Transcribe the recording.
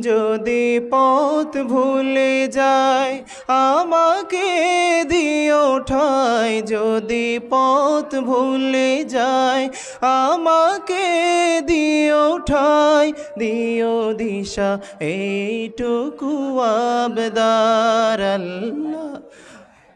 যদি পথ ভুলে যায় আমাকে দিও ঠাই। যদি পথ ভুলে যায় আমাকে দিও ঠাই। দিও দিশা, এইটুকু আবদার আল্লাহ।